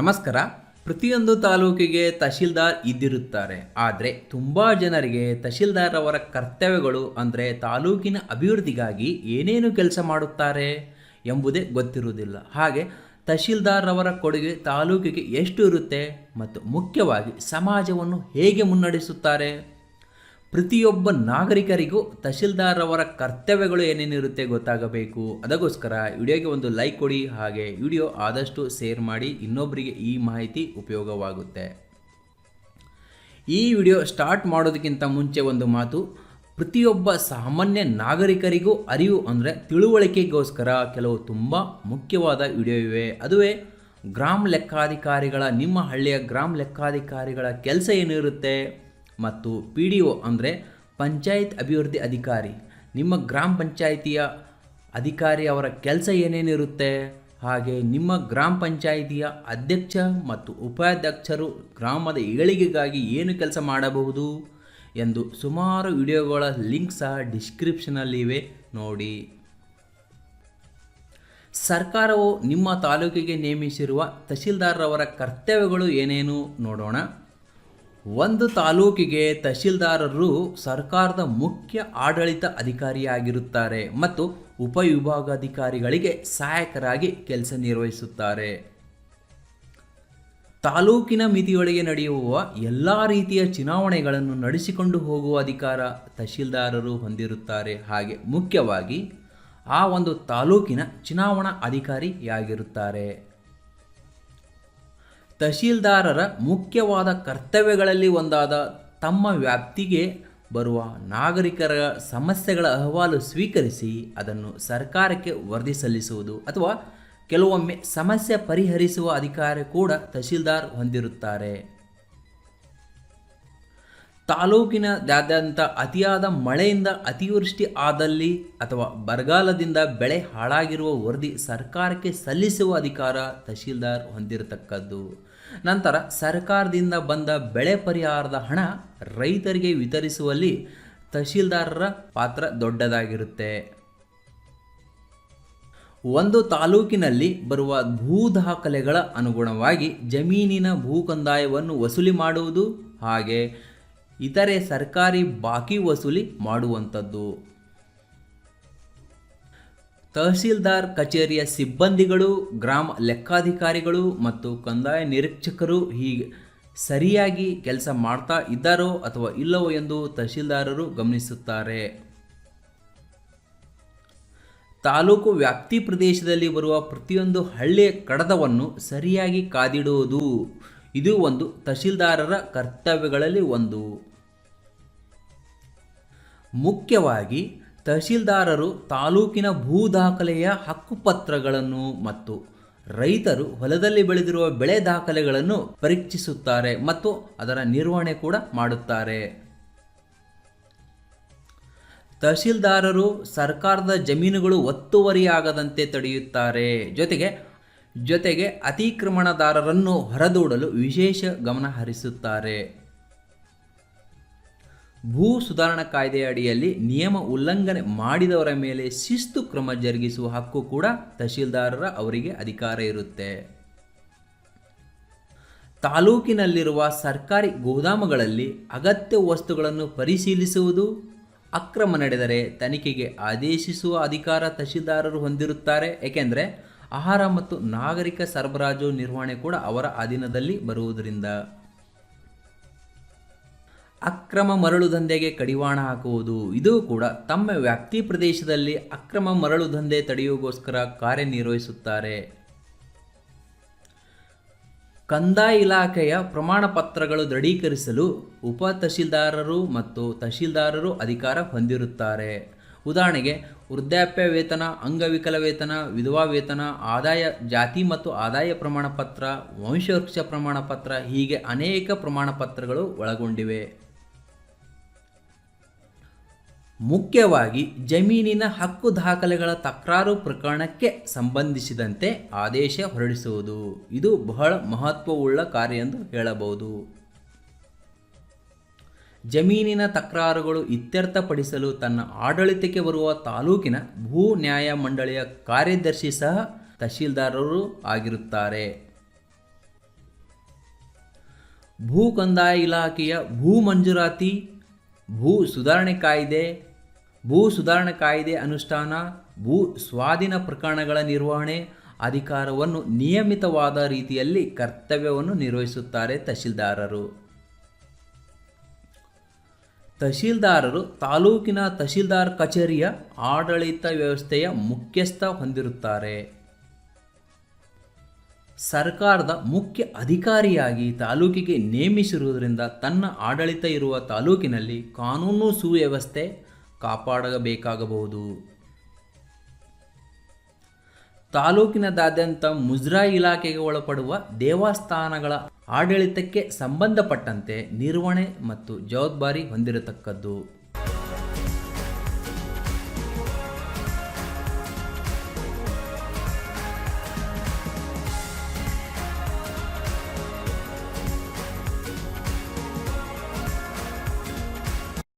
ನಮಸ್ಕಾರ. ಪ್ರತಿಯೊಂದು ತಾಲೂಕಿಗೆ ತಹಶೀಲ್ದಾರ್ ಇದ್ದಿರುತ್ತಾರೆ. ಆದರೆ ತುಂಬ ಜನರಿಗೆ ತಹಶೀಲ್ದಾರ್ ಅವರ ಕರ್ತವ್ಯಗಳು ಅಂದರೆ ತಾಲೂಕಿನ ಅಭಿವೃದ್ಧಿಗಾಗಿ ಏನೇನು ಕೆಲಸ ಮಾಡುತ್ತಾರೆ ಎಂಬುದೇ ಗೊತ್ತಿರುವುದಿಲ್ಲ. ಹಾಗೆ ತಹಶೀಲ್ದಾರ್ ಅವರ ಕೊಡುಗೆ ತಾಲೂಕಿಗೆ ಎಷ್ಟು ಇರುತ್ತೆ ಮತ್ತು ಮುಖ್ಯವಾಗಿ ಸಮಾಜವನ್ನು ಹೇಗೆ ಮುನ್ನಡೆಸುತ್ತಾರೆ? ಪ್ರತಿಯೊಬ್ಬ ನಾಗರಿಕರಿಗೂ ತಹಶೀಲ್ದಾರ್ ಅವರ ಕರ್ತವ್ಯಗಳು ಏನೇನಿರುತ್ತೆ ಗೊತ್ತಾಗಬೇಕು. ಅದಕ್ಕೋಸ್ಕರ ವಿಡಿಯೋಗೆ ಒಂದು ಲೈಕ್ ಕೊಡಿ, ಹಾಗೆ ವಿಡಿಯೋ ಆದಷ್ಟು ಶೇರ್ ಮಾಡಿ ಇನ್ನೊಬ್ಬರಿಗೆ ಈ ಮಾಹಿತಿ ಉಪಯೋಗವಾಗುತ್ತೆ. ಈ ವಿಡಿಯೋ ಸ್ಟಾರ್ಟ್ ಮಾಡೋದಕ್ಕಿಂತ ಮುಂಚೆ ಒಂದು ಮಾತು, ಪ್ರತಿಯೊಬ್ಬ ಸಾಮಾನ್ಯ ನಾಗರಿಕರಿಗೂ ಅರಿವು ಅಂದರೆ ತಿಳುವಳಿಕೆಗೋಸ್ಕರ ಕೆಲವು ತುಂಬ ಮುಖ್ಯವಾದ ವಿಡಿಯೋ ಇವೆ ಅದುವೇ ಗ್ರಾಮ ಲೆಕ್ಕಾಧಿಕಾರಿಗಳ, ನಿಮ್ಮ ಹಳ್ಳಿಯ ಗ್ರಾಮ ಲೆಕ್ಕಾಧಿಕಾರಿಗಳ ಕೆಲಸ ಏನಿರುತ್ತೆ? ಮತ್ತು ಪಿ ಡಿ ಒ ಅಂದರೆ ಪಂಚಾಯತ್ ಅಭಿವೃದ್ಧಿ ಅಧಿಕಾರಿ. ನಿಮ್ಮ ಗ್ರಾಮ ಪಂಚಾಯಿತಿಯ ಅಧಿಕಾರಿ ಅವರ ಕೆಲಸ ಏನೇನಿರುತ್ತೆ? ಹಾಗೆ ನಿಮ್ಮ ಗ್ರಾಮ ಪಂಚಾಯಿತಿಯ ಅಧ್ಯಕ್ಷ ಮತ್ತು ಉಪಾಧ್ಯಕ್ಷರು ಗ್ರಾಮದ ಏಳಿಗೆಗಾಗಿ ಏನು ಕೆಲಸ ಮಾಡಬಹುದು? ಎಂದು ಸುಮಾರು ವಿಡಿಯೋಗಳ ಲಿಂಕ್ ಸಹ ಡಿಸ್ಕ್ರಿಪ್ಷನಲ್ಲಿವೆ, ನೋಡಿ. ಸರ್ಕಾರವು ನಿಮ್ಮ ತಾಲೂಕಿಗೆ ನೇಮಿಸಿರುವ ತಹಶೀಲ್ದಾರರವರ ಕರ್ತವ್ಯಗಳು ಏನೇನು? ನೋಡೋಣ. ಒಂದು ತಾಲೂಕಿಗೆ ತಹಶೀಲ್ದಾರರು ಸರ್ಕಾರದ ಮುಖ್ಯ ಆಡಳಿತ ಅಧಿಕಾರಿಯಾಗಿರುತ್ತಾರೆ ಮತ್ತು ಉಪವಿಭಾಗಾಧಿಕಾರಿಗಳಿಗೆ ಸಹಾಯಕರಾಗಿ ಕೆಲಸ ನಿರ್ವಹಿಸುತ್ತಾರೆ. ತಾಲೂಕಿನ ಮಿತಿಯೊಳಗೆ ನಡೆಯುವ ಎಲ್ಲ ರೀತಿಯ ಚುನಾವಣೆಗಳನ್ನು ನಡೆಸಿಕೊಂಡು ಹೋಗುವ ಅಧಿಕಾರ ತಹಶೀಲ್ದಾರರು ಹೊಂದಿರುತ್ತಾರೆ. ಹಾಗೆ ಮುಖ್ಯವಾಗಿ ಆ ಒಂದು ತಾಲೂಕಿನ ಚುನಾವಣಾ ಅಧಿಕಾರಿಯಾಗಿರುತ್ತಾರೆ. ತಹಶೀಲ್ದಾರರ ಮುಖ್ಯವಾದ ಕರ್ತವ್ಯಗಳಲ್ಲಿ ಒಂದಾದ ತಮ್ಮ ವ್ಯಾಪ್ತಿಗೆ ಬರುವ ನಾಗರಿಕರ ಸಮಸ್ಯೆಗಳ ಅಹವಾಲು ಸ್ವೀಕರಿಸಿ ಅದನ್ನು ಸರ್ಕಾರಕ್ಕೆ ವರದಿ ಸಲ್ಲಿಸುವುದು ಅಥವಾ ಕೆಲವೊಮ್ಮೆ ಸಮಸ್ಯೆ ಪರಿಹರಿಸುವ ಅಧಿಕಾರ ಕೂಡ ತಹಶೀಲ್ದಾರ್ ಹೊಂದಿರುತ್ತಾರೆ. ತಾಲೂಕಿನದಾದ್ಯಂತ ಅತಿಯಾದ ಮಳೆಯಿಂದ ಅತಿವೃಷ್ಟಿ ಆದಲ್ಲಿ ಅಥವಾ ಬರಗಾಲದಿಂದ ಬೆಳೆ ಹಾಳಾಗಿರುವ ವರದಿ ಸರ್ಕಾರಕ್ಕೆ ಸಲ್ಲಿಸುವ ಅಧಿಕಾರ ತಹಶೀಲ್ದಾರ್ ಹೊಂದಿರತಕ್ಕದ್ದು. ನಂತರ ಸರ್ಕಾರದಿಂದ ಬಂದ ಬೆಳೆ ಪರಿಹಾರದ ಹಣ ರೈತರಿಗೆ ವಿತರಿಸುವಲ್ಲಿ ತಹಶೀಲ್ದಾರರ ಪಾತ್ರ ದೊಡ್ಡದಾಗಿರುತ್ತೆ. ಒಂದು ತಾಲೂಕಿನಲ್ಲಿ ಬರುವ ಭೂ ದಾಖಲೆಗಳ ಅನುಗುಣವಾಗಿ ಜಮೀನಿನ ಭೂ ಕಂದಾಯವನ್ನು ವಸೂಲಿ ಮಾಡುವುದು ಹಾಗೆ. ಇತರೆ ಸರ್ಕಾರಿ ಬಾಕಿ ವಸೂಲಿ ಮಾಡುವಂಥದ್ದು. ತಹಸೀಲ್ದಾರ್ ಕಚೇರಿಯ ಸಿಬ್ಬಂದಿಗಳು, ಗ್ರಾಮ ಲೆಕ್ಕಾಧಿಕಾರಿಗಳು ಮತ್ತು ಕಂದಾಯ ನಿರೀಕ್ಷಕರು ಹೀಗೆ ಸರಿಯಾಗಿ ಕೆಲಸ ಮಾಡ್ತಾ ಇದ್ದಾರೋ ಅಥವಾ ಇಲ್ಲವೋ ಎಂದು ತಹಶೀಲ್ದಾರರು ಗಮನಿಸುತ್ತಾರೆ. ತಾಲೂಕು ವ್ಯಾಪ್ತಿ ಪ್ರದೇಶದಲ್ಲಿ ಬರುವ ಪ್ರತಿಯೊಂದು ಹಳ್ಳಿಯ ಕಡದವನ್ನು ಸರಿಯಾಗಿ ಕಾದಿಡುವುದು. ಇದು ಒಂದು ತಹಶೀಲ್ದಾರರ ಕರ್ತವ್ಯಗಳಲ್ಲಿ ಒಂದು. ಮುಖ್ಯವಾಗಿ ತಹಶೀಲ್ದಾರರು ತಾಲೂಕಿನ ಭೂ ದಾಖಲೆಯ ಹಕ್ಕುಪತ್ರಗಳನ್ನು ಮತ್ತು ರೈತರು ಹೊಲದಲ್ಲಿ ಬೆಳೆದಿರುವ ಬೆಳೆ ದಾಖಲೆಗಳನ್ನು ಪರೀಕ್ಷಿಸುತ್ತಾರೆ ಮತ್ತು ಅದರ ನಿರ್ವಹಣೆ ಕೂಡ ಮಾಡುತ್ತಾರೆ. ತಹಶೀಲ್ದಾರರು ಸರ್ಕಾರದ ಜಮೀನುಗಳು ಒತ್ತುವರಿಯಾಗದಂತೆ ತಡೆಯುತ್ತಾರೆ. ಜೊತೆಗೆ ಜೊತೆಗೆ ಅತಿಕ್ರಮಣದಾರರನ್ನು ಹೊರದೂಡಲು ವಿಶೇಷ ಗಮನ ಹರಿಸುತ್ತಾರೆ ಭೂ ಸುಧಾರಣಾ ಕಾಯ್ದೆಯ ಅಡಿಯಲ್ಲಿ ನಿಯಮ ಉಲ್ಲಂಘನೆ ಮಾಡಿದವರ ಮೇಲೆ ಶಿಸ್ತು ಕ್ರಮ ಜರುಗಿಸುವ ಹಕ್ಕು ಕೂಡ ತಹಶೀಲ್ದಾರರ ಅವರಿಗೆ ಅಧಿಕಾರ ಇರುತ್ತೆ. ತಾಲೂಕಿನಲ್ಲಿರುವ ಸರ್ಕಾರಿ ಗೋದಾಮುಗಳಲ್ಲಿ ಅಗತ್ಯ ವಸ್ತುಗಳನ್ನು ಪರಿಶೀಲಿಸುವುದು, ಅಕ್ರಮ ನಡೆದರೆ ತನಿಖೆಗೆ ಆದೇಶಿಸುವ ಅಧಿಕಾರ ತಹಶೀಲ್ದಾರರು ಹೊಂದಿರುತ್ತಾರೆ. ಏಕೆಂದರೆ ಆಹಾರ ಮತ್ತು ನಾಗರಿಕ ಸರಬರಾಜು ನಿರ್ವಹಣೆ ಕೂಡ ಅವರ ಅಧೀನದಲ್ಲಿ ಬರುವುದರಿಂದ. ಅಕ್ರಮ ಮರಳು ದಂಧೆಗೆ ಕಡಿವಾಣ ಹಾಕುವುದು, ಇದು ಕೂಡ ತಮ್ಮ ವ್ಯಾಪ್ತಿ ಪ್ರದೇಶದಲ್ಲಿ ಅಕ್ರಮ ಮರಳು ದಂಧೆ ತಡೆಯುವಗೋಸ್ಕರ ಕಾರ್ಯನಿರ್ವಹಿಸುತ್ತಾರೆ. ಕಂದಾಯ ಇಲಾಖೆಯ ಪ್ರಮಾಣ ಪತ್ರಗಳು ದೃಢೀಕರಿಸಲು ಉಪ ತಹಶೀಲ್ದಾರರು ಮತ್ತು ತಹಶೀಲ್ದಾರರು ಅಧಿಕಾರ ಹೊಂದಿರುತ್ತಾರೆ. ಉದಾಹರಣೆಗೆ, ವೃದ್ಧಾಪ್ಯ ವೇತನ, ಅಂಗವಿಕಲ ವೇತನ, ವಿಧವಾ ವೇತನ, ಆದಾಯ, ಜಾತಿ ಮತ್ತು ಆದಾಯ ಪ್ರಮಾಣ ಪತ್ರ ವಂಶವೃಕ್ಷ ಪ್ರಮಾಣ ಪತ್ರ ಹೀಗೆ ಅನೇಕ ಪ್ರಮಾಣ ಪತ್ರಗಳು ಒಳಗೊಂಡಿವೆ. ಮುಖ್ಯವಾಗಿ ಜಮೀನಿನ ಹಕ್ಕು ದಾಖಲೆಗಳ ತಕರಾರು ಪ್ರಕರಣಕ್ಕೆ ಸಂಬಂಧಿಸಿದಂತೆ ಆದೇಶ ಹೊರಡಿಸುವುದು. ಇದು ಬಹಳ ಮಹತ್ವವುಳ್ಳ ಕಾರ್ಯ ಎಂದು ಹೇಳಬಹುದು. ಜಮೀನಿನ ತಕರಾರುಗಳು ಇತ್ಯರ್ಥಪಡಿಸಲು ತನ್ನ ಆಡಳಿತಕ್ಕೆ ಬರುವ ತಾಲೂಕಿನ ಭೂ ನ್ಯಾಯ ಮಂಡಳಿಯ ಕಾರ್ಯದರ್ಶಿ ಸಹ ತಹಶೀಲ್ದಾರರು ಆಗಿರುತ್ತಾರೆ. ಭೂ ಕಂದಾಯ ಇಲಾಖೆಯ ಭೂ ಮಂಜೂರಾತಿ, ಭೂ ಸುಧಾರಣೆ ಕಾಯ್ದೆ ಭೂ ಸುಧಾರಣಾ ಕಾಯ್ದೆ ಅನುಷ್ಠಾನ, ಭೂ ಸ್ವಾಧೀನ ಪ್ರಕರಣಗಳ ನಿರ್ವಹಣೆ, ಅಧಿಕಾರವನ್ನು ನಿಯಮಿತವಾದ ರೀತಿಯಲ್ಲಿ ಕರ್ತವ್ಯವನ್ನು ನಿರ್ವಹಿಸುತ್ತಾರೆ ತಹಶೀಲ್ದಾರರು. ತಹಶೀಲ್ದಾರರು ತಾಲೂಕಿನ ತಹಶೀಲ್ದಾರ್ ಕಚೇರಿಯ ಆಡಳಿತ ವ್ಯವಸ್ಥೆಯ ಮುಖ್ಯಸ್ಥ ಹೊಂದಿರುತ್ತಾರೆ. ಸರ್ಕಾರದ ಮುಖ್ಯ ಅಧಿಕಾರಿಯಾಗಿ ತಾಲೂಕಿಗೆ ನೇಮಿಸಿರುವುದರಿಂದ ತನ್ನ ಆಡಳಿತ ಇರುವ ತಾಲೂಕಿನಲ್ಲಿ ಕಾನೂನು ಸುವ್ಯವಸ್ಥೆ ಕಾಪಾಡಬೇಕಾಗಬಹುದು. ತಾಲೂಕಿನದಾದ್ಯಂತ ಮುಜ್ರಾ ಇಲಾಖೆಗೆ ಒಳಪಡುವ ದೇವಸ್ಥಾನಗಳ ಆಡಳಿತಕ್ಕೆ ಸಂಬಂಧಪಟ್ಟಂತೆ ನಿರ್ವಹಣೆ ಮತ್ತು ಜವಾಬ್ದಾರಿ ಹೊಂದಿರತಕ್ಕದ್ದು.